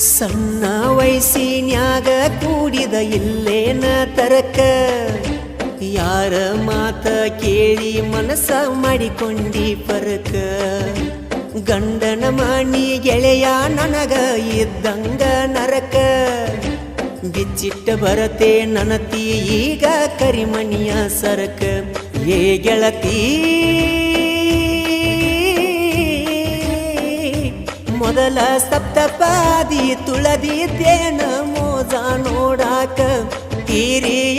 ಸಣ್ಣ ವಯಸ್ಸಿನ್ಯಾಗ ಕೂಡಿದ ಇಲ್ಲೇನ ತರಕ? ಯಾರ ಮಾತ ಕೇಳಿ ಮನಸ್ಸ ಮಾಡಿಕೊಂಡಿ ಪರಕ? ಗಂಡನ ಮಣಿ ಗೆಳೆಯ ನನಗ ಇದ್ದಂಗ ನರಕ? ಬಿಚ್ಚಿಟ್ಟ ಬರತೆ ನನತಿ ಈಗ ಕರಿಮಣಿಯ ಸರಕ? ಏ ಗೆಳತಿ ಮೊದಲ ಸಪ್ತಪಾದಿ ತುಳದಿದ್ದೇನ ಮೋಜ ನೋಡಾಕ ಹಿರಿಯರ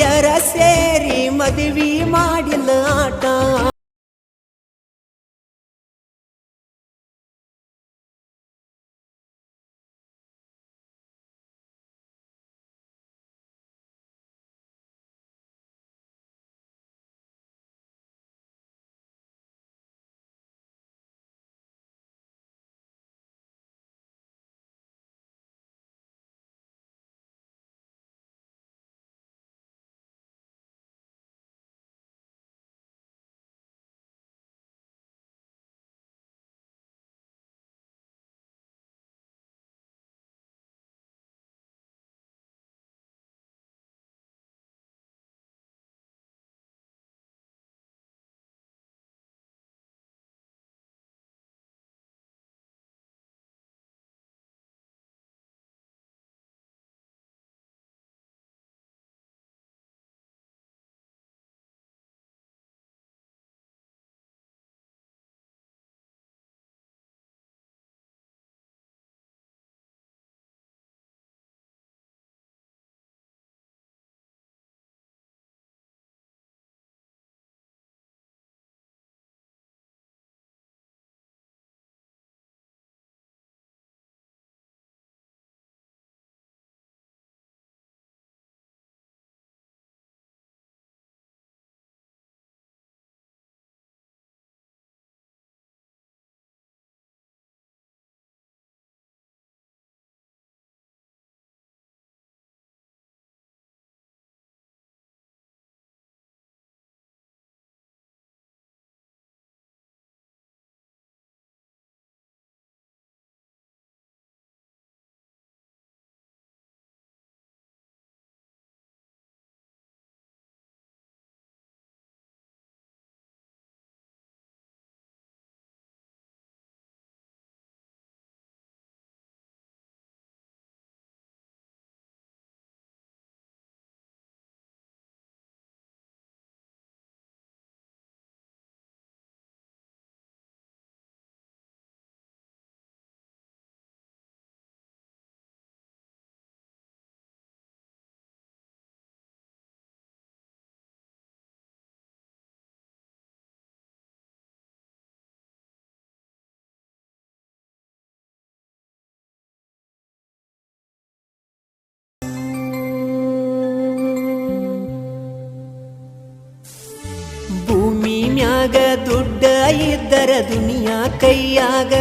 ಇದ್ದರ ದುನಿಯಾ ಕೈಯಾಗ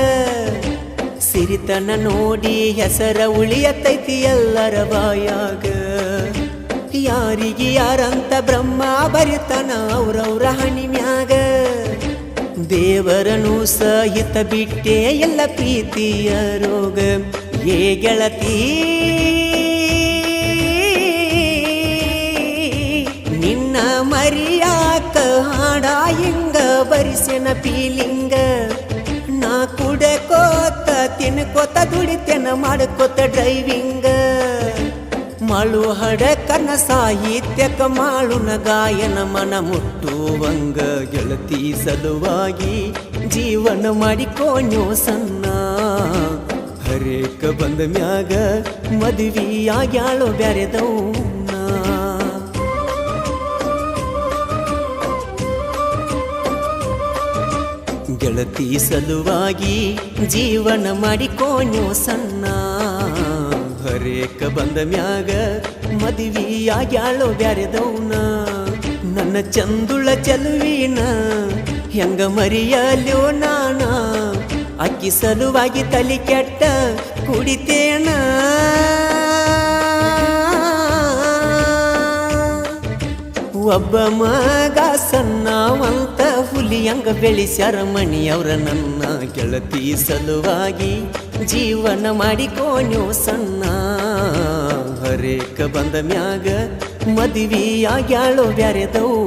ಸಿರಿತನ ನೋಡಿ ಹೆಸರ ಉಳಿಯತೈತಿ ಎಲ್ಲರ ಬಾಯಾಗ ಯಾರಿಗೆ ಯಾರಂತ ಬ್ರಹ್ಮ ಬರಿತನ ಅವ್ರವ್ರ ಹಣಿ ಮ್ಯಾಗ ದೇವರನು ಸಹಿತ ಬಿಟ್ಟೆ ಎಲ್ಲ ಪ್ರೀತಿಯ ರೋಗ ಏ ಗೆಳತಿ ನಿನ್ನ ಮರಿಯಾಕ ಹಾಡ ಹಿಂಗ ಬರಿಸೆನ ಪೀಲಿಂಗ. ನಾ ಕುಡಕೋತ, ತಿನ್ಕೋತ, ದುಡಿತೇನ ಮಾಡ್ಕೋತ ಡ್ರೈವಿಂಗ ಮಾಳು ಹಡಕನ ಸಾಹಿತ್ಯಕ, ಮಾಳುನ ಗಾಯನ ಮನ ಮುಟ್ಟುವಂಗ. ಗೆಳತಿ ಸಲುವಾಗಿ ಜೀವನ ಮಾಡಿಕೋಣ್ಯೋ ಸಣ್ಣ. ಹರೇಕ ಬಂದ ಮ್ಯಾಗ ಮದುವೆಯಾಗ್ಯಾಳೋ ಬ್ಯಾರೆದೌನ ಗೆಳತಿ ಸಲುವಾಗಿ ಜೀವನ ಮಾಡಿಕೋಣ್ಯೋ ಸಣ್ಣ. ಹರೇಕ ಬಂದ ಮ್ಯಾಗ ಮದುವೆಯಾಗ್ಯಾಳೋ ಬ್ಯಾರೆದೌನ ನನ್ನ ಚಂದುಳ ಚಲುವಿನ ಹೆಂಗ ಮರಿಯಲ್ಯೋ ನಾನ. ಅಕ್ಕಿ ಸಲುವಾಗಿ ತಲೆ ಕೆಟ್ಟ ಕುಡಿತೇನ. ಒಬ್ಬ ಮಗ ಸಣ್ಣವಂತ ಹುಲಿಯಂಗ ಬೆಳೆಸ್ಯಾರ ಮಣಿಯವ್ರ ನನ್ನ ಗೆಳತಿ ಸಲುವಾಗಿ ಜೀವನ ಮಾಡಿಕೋನ್ಯೋ ಸಣ್ಣ. ಹರೇಕ ಬಂದ ಮ್ಯಾಗ ಮದುವೆಯಾಗ್ಯಾಳೋ ಬ್ಯಾರೆದವು.